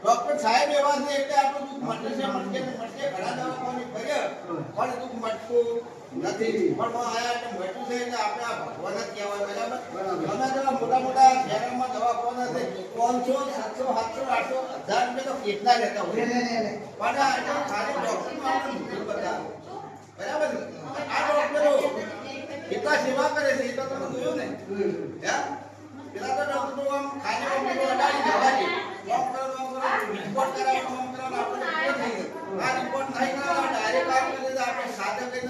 Doctor સાહેબ એવા છે એટલે આપણું દુઃખ મટે છે, મટકે ને મટકે. ઘણા દવાખાની ફર્યા, પણ દુઃખ મટતું નથી. પણ આયા એટલે મટ્યું છે એટલે આપણે આ ભગવાન જ કહેવાય, બરાબર? ગમે તેવા મોટા મોટા શહેરોમાં દવાખાના છે. પાંચસો સાતસો સાતસો આઠસો હજાર રૂપિયા તો કેટલા લેતા હોય. પણ આ એટલે ખાલી ડોક્ટરમાં આપણે મૂકી બતાવો. બરાબર આ ડોક્ટરો કેટલા સેવા કરે છે એ તો તમે જોયું ને હે? પેલા તો ડોક્ટરો આમ ખાલી આમ પેલું અડાડી દબાડી. આમ કરો, આમ કરો, રિપોર્ટ કરાવો, આમ કરો, આપણે રિપોર્ટ થઈ ગયો. આ રિપોર્ટ થઈ ગયો, આ ડાયરેક્ટ આમ કરી દે, આપણે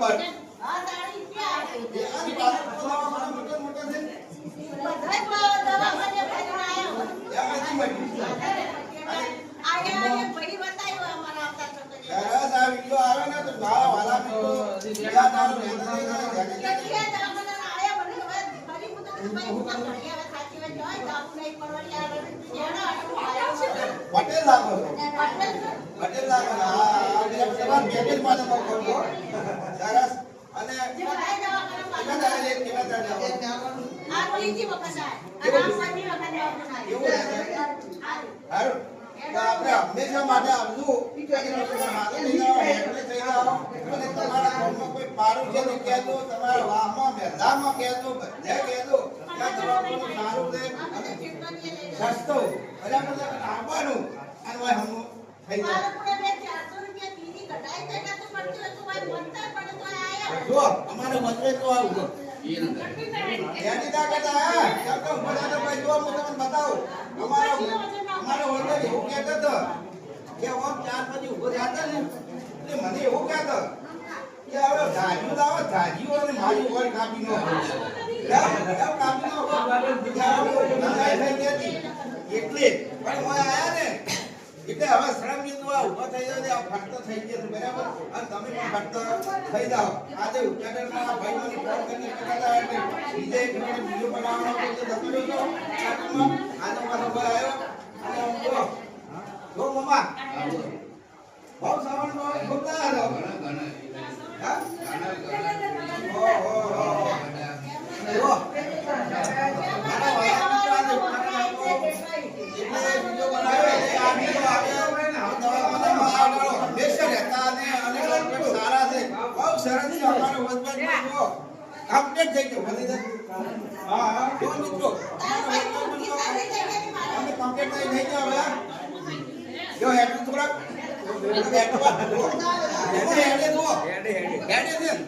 નહીં. પટેલ લાગો. પટેલ લાગો પેકેજ માટે. સરસ. અને આપણે હંમેશા માટે આવશું. તમારા ઘરમાં કોઈ પારું છે તો કહેજો. તમારા વાહમાં, મહેલામાં કહેજો, બધે કહેજો. કે આ દવાખાનું સારું છે સસ્તો. બરાબર છે? આવવાનું. અને થઈ જાય. તો આવું. એટલે મને એવું કહેતો કે હવે લાવો ધાર્યું અને મારી ઉપર કાપી નો કાપી નો એટલે પણ હું એટલે હવે શ્રમ બિંદુ આ ઊભા થઈ જાય આ ફક્ત થઈ જશે બરાબર? અને તમે પણ ફક્ત થઈ જાઓ. આજે ઉચ્ચાટનમાં ભાઈઓની ફોન કરીને કહેતા હતા એટલે બીજે એક વીડિયો બનાવવાનો હતો તો હતો. ચાટમાં આજે મારો ભાઈ આવ્યો અને જો જો મમ્મા બહુ સાવણ બહુ ખૂબ ઘણા ઘણા હા? ઓહો ઓહો જો મારા ભાઈ એટલે વીડિયો બનાવ્યો એટલે આ વીડિયો આવ્યો દવાખાનામાં આગળ હંમેશા રહેતા અને અને ડોક્ટર સારા છે બહુ સરસ અમારો જો થઈ ગયો ભલે હા હા જો મિત્રો અમારો husband જો અમે કમ્પ્લીટ થઈ થઈ ગયો હવે જો હેડ થોડાક. હેડ હેડ હેડ હેડ. હેડ તમારો.